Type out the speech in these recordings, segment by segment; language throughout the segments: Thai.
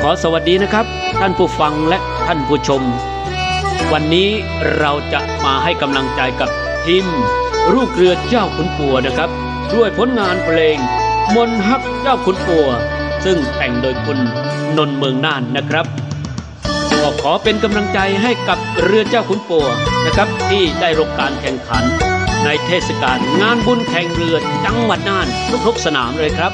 ขอสวัสดีนะครับ ท่านผู้ฟังและท่านผู้ชม วันนี้เราจะมาให้กำลังใจกับทีมลูกเรือเจ้าขุนปัวนะครับ ด้วยผลงานเพลง มนฮักเจ้าขุนปัว ซึ่งแต่งโดยคุณนนทเมืองน่านนะครับก็ขอเป็นกำลังใจให้กับเรือเจ้าขุนปัวนะครับ ที่ได้รับการแข่งขัน ในเทศกาลงานบุญแข่งเรือจังหวัดน่านทุกๆสนามเลยครับ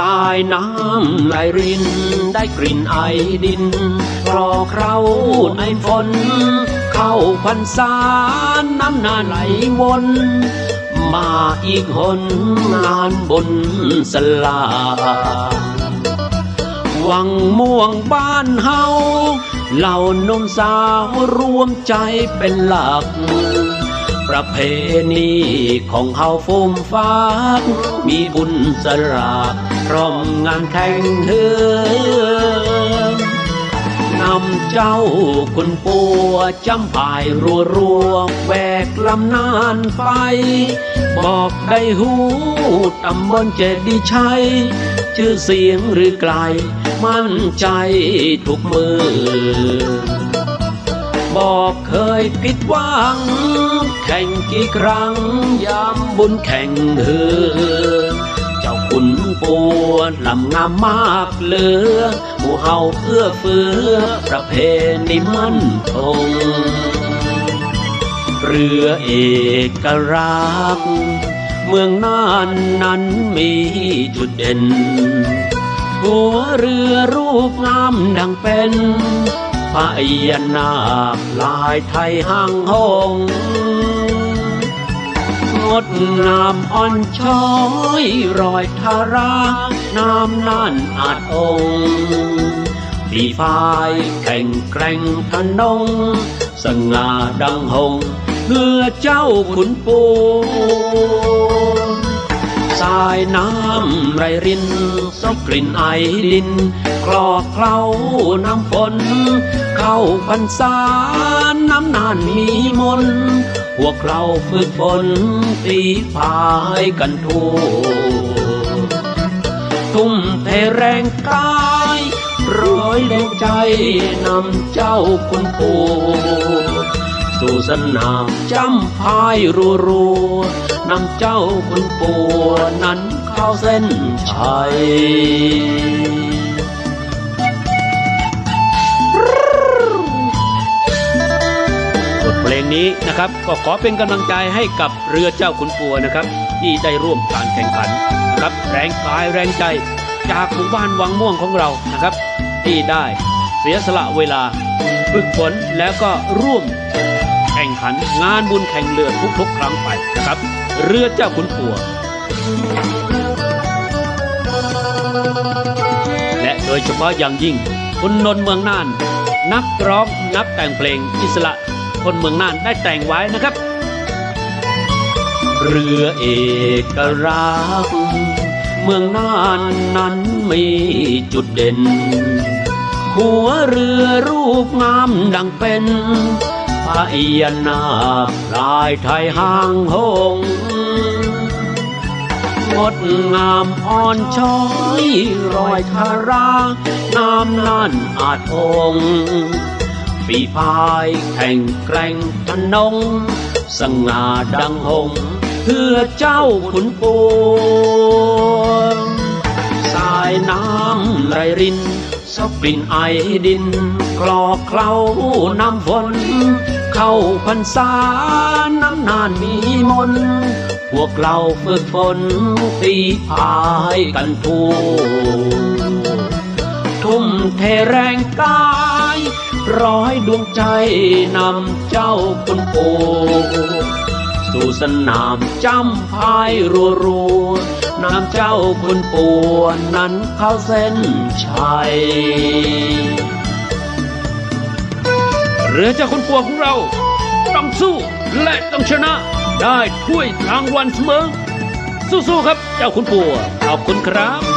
สายน้ำไหลริน ได้กลิ่นไอดินรอเคราในฝน เข้าพรรษาน้ำนาไหลวน มาอีกหนงานบนสลาวังม่วงบ้านเฮาเหล่านุ่มสาวรวมใจเป็นหลัก ประเพณีของเฮาฟูมฟากมีบุญสลากร้อมงานแข่งเฮือนำเจ้าคุณปัวจำพายรัวรัวแวกลำนานไป บอกได้หูตำบลเจดีชัย ชื่อเสียงหรือไกล มั่นใจทุกมือ บอกเคยผิดหวัง แข่งกี่ครั้งยามบุญแข่งเฮือเจ้าคุณปวดลำงามมากเหลือหมู่เฮาเอื้อเฟื้อประเพณีมั่นคงเรือเอกรักเมืองน่านนั้นมีจุดเด่น หัวเรือรูปงามดังเป็น พญานาคลายไทยห้างหงงดงามอ่อนช้อยรอยทารา น้ำน่านอาจองค์ฝีพายแข่งแกร่งทะนง สง่าดังหงเพื่อเจ้าขุนปู สายน้ำไรรินซบกลิ่นไอดิน คลอกเคล้าน้ำฝน เข้าพรรษาน้ำนานมีมนพวกเราฝึกฝนตีพายกันทั่วทุ่มเทแรงกายร้อยแรงใจนำเจ้าคุณปู่ สู่สนามจำพายรัวรัวๆนำเจ้าคุณปู่นั้นเข้าเส้นชัยบทเพลงนี้นะครับก็ขอเป็นกำลังใจให้กับเรือเจ้าขุนปัวนะครับ ที่ได้ร่วมการแข่งขันนะครับแรงกายแรงใจจากหมู่บ้านวังม่วงของเรานะครับ ที่ได้เสียสละเวลาฝึกฝนแล้วก็ร่วม ขันงานบุญแข่งเรือทุกๆครั้งไปนะครับ เรือเจ้าขุนปัว และโดยเฉพาะอย่างยิ่งคุณนนท์เมืองน่าน นักร้องนักแต่งเพลงอิสระคนเมืองน่านได้แต่งไว้นะครับ เรือเอกรักเมืองน่านนั้นมีจุดเด่น หัวเรือรูปงามดังเป็น พญานาลายไทยห้างหงงดงามอ่อนช้อยรอยทาราน้ำนั่นอาจองฝีพายแข่งแกร่งทนง สง่าดังหงเพื่อเจ้าขุนปูสายน้ำไรรินซบกลิ่นไอดินกรอกเคล้าน้ำฝน เข้าพรรษาน้ำนานมีมน พวกเราฝึกฝนตีพายกันทั่ทุ่มเทแรงกาย ร้อยดวงใจนำเจ้าคุณปู่สู่สนามจำพายรัวรัวนำเจ้าคุณปู่นั้นเข้าเส้นชัย เรือเจ้าคุณปัวของเรา ต้องสู้และต้องชนะ ได้ถ้วยรางวัลเสมอ สู้ๆครับ เจ้าคุณปัวขอบคุณครับ